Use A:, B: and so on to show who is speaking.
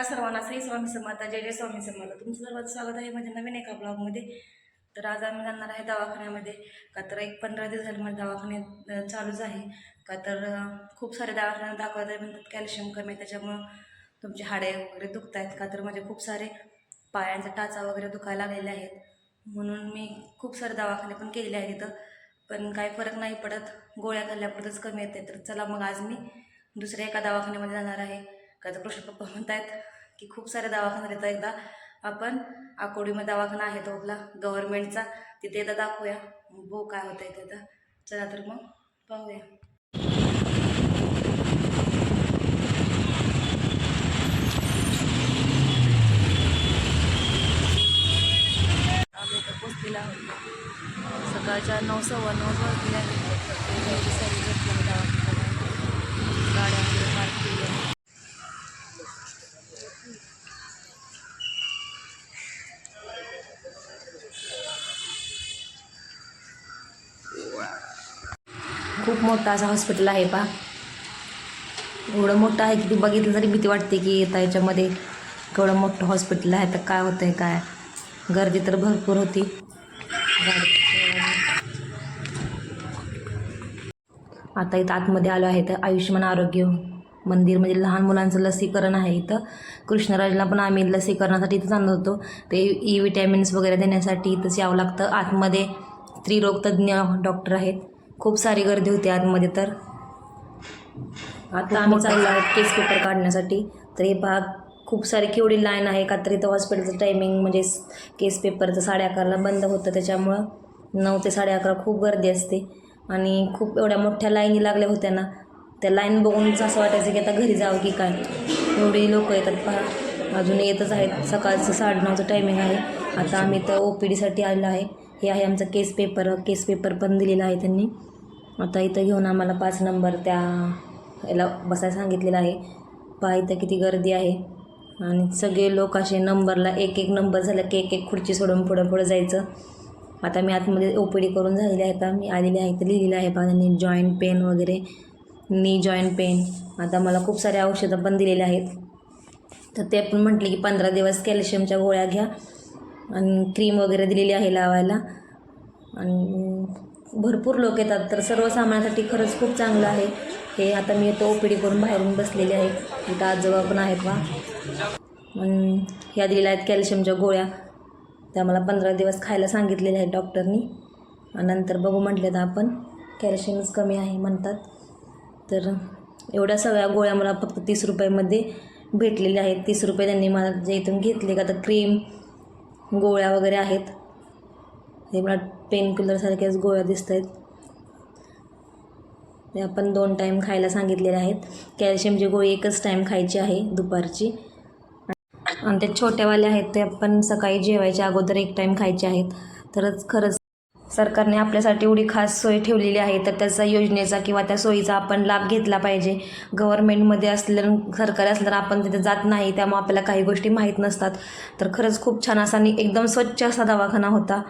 A: का सर्वांना श्री स्वामी समर्थ जय जय स्वामी समर्थ. तुमचं सर्वांचं स्वागत आहे माझ्या नवीन एका ब्लॉगमध्ये तर आज आम्ही जाणार आहे दवाखान्यामध्ये. का तर एक पंधरा दिवस झाले माझ्या दवाखाने चालूच आहे. का तर खूप सारे दवाखान्यात दाखवत आहे म्हणतात कॅल्शियम कमी आहे त्याच्यामुळं तुमचे हाडे वगैरे दुखत आहेत का तर माझे खूप सारे पायांचा टाचा वगैरे दुखायला लागलेले आहेत. म्हणून मी खूप सारे दवाखाने पण केलेले आहेत इथं. पण काही फरक नाही पडत. गोळ्या खाल्ल्यापुरतच कमी येते. तर चला मग आज मी दुसऱ्या एका दवाखान्यामध्ये जाणार आहे. का तर कृष्ण पप्पा आहेत की खूप सारे दवाखान्यात येतात एकदा आपण आकोडीमध्ये दवाखाना आहे तो आपला गव्हर्मेंटचा तिथे एकदा दाखवूया. बो काय होतं आहे तिथं चला तर मग पाहूया. आम्ही इथं पोचलेला सकाळच्या नऊ सव्वा नऊ वाजलेल्या खूप मोठं असं हॉस्पिटल आहे पा एवढं मोठं आहे की ते बघितलं तरी भीती वाटते की आता याच्यामध्ये केवढं मोठं हॉस्पिटल आहे तर काय होतं आहे काय? गर्दी तर भरपूर होती. आता इथं आतमध्ये आलो आहे तर आयुष्यमान आरोग्य मंदिर म्हणजे लहान मुलांचं लसीकरण आहे इथं. कृष्णराजला पण आम्ही लसीकरणासाठी इथंच आणत होतो. ते e ई विटॅमिन्स वगैरे देण्यासाठी इथंच यावं लागतं. आतमध्ये स्त्रीरोगतज्ञ डॉक्टर आहेत. खूप सारी गर्दी होती आतमध्ये तर. आता आम्ही चाललो आहोत केस पेपर काढण्यासाठी. तर हे भाग खूप सारी केवढी लाईन आहे. का तर इथं हॉस्पिटलचं टायमिंग म्हणजे केस पेपरचं साडे अकराला बंद होतं त्याच्यामुळं नऊ ते साडे अकरा खूप गर्दी असते. आणि खूप एवढ्या मोठ्या लाईनी लागल्या होत्या ना. त्या लाईन बघूनच असं वाटायचं की आता घरी जावं की काय? एवढी लोक येतात पहा. अजून येतच आहेत. सकाळचं साडेनऊचं टायमिंग आहे. आता आम्ही तर ओ पी डीसाठी आलेलो आहे. हे आहे आमचं केस पेपर केस पेपर पण दिलेला आहे त्यांनी. आता इथं घेऊन आम्हाला पाच नंबर त्या याला बसायला सांगितलेलं आहे. पहा इथं किती गर्दी आहे. आणि सगळे लोक असे नंबरला एक एक नंबर झाला की एक एक खुर्ची सोडून पुढं पुढं जायचं. आता मी आतमध्ये ओ पी डी करून झालेली आहे आता मी आलेली आहे तर लिहिलेलं आहे पहा. त्यांनी जॉईंट पेन वगैरे. नी जॉईंट पेन आता मला खूप सारे औषधं पण दिलेले आहेत. तर ते पण म्हटले की पंधरा दिवस कॅल्शियमच्या गोळ्या घ्या. आणि क्रीम वगैरे दिलेली आहे लावायला. आणि भरपूर लोक येतात तर सर्वसामान्यांसाठी खरंच खूप चांगलं आहे. हे आता मी येतो ओ पी डी करून बाहेरून बसलेले आहे इथं आजोबा पण आहेत वा ह्या दिलेल्या आहेत कॅल्शियमच्या गोळ्या. त्या मला पंधरा दिवस खायला सांगितलेल्या आहेत डॉक्टरनी. नंतर बघू म्हटले तर आपण. कॅल्शियमच कमी आहे म्हणतात. तर एवढ्या सगळ्या गोळ्या मला फक्त तीस रुपयामध्ये भेटलेल्या आहेत. तीस रुपये त्यांनी मला जे इथून घेतले. का तर क्रीम गोळ्या वगैरे आहेत. हे मला पेनकिलरसारख्याच गोळ्या दिसत आहेत ते आपण दोन टाईम खायला सांगितलेले आहेत. कॅल्शियमची गोळी एकच टाईम खायची आहे दुपारची. आणि ते छोट्यावाले आहेत ते आपण सकाळी जेवायच्या अगोदर एक टाईम खायचे आहेत. तरच खरंच सरकारने आपल्यासाठी एवढी खास सोय ठेवलेली आहे तर त्याचा योजनेचा किंवा त्या सोयीचा आपण लाभ घेतला पाहिजे. गव्हर्मेंटमध्ये असलेलं सरकारी असलं आपण तिथे जात नाही त्यामुळे आपल्याला काही गोष्टी माहीत नसतात. तर खरंच खूप छान असा आणि एकदम स्वच्छ असा दवाखाना होता.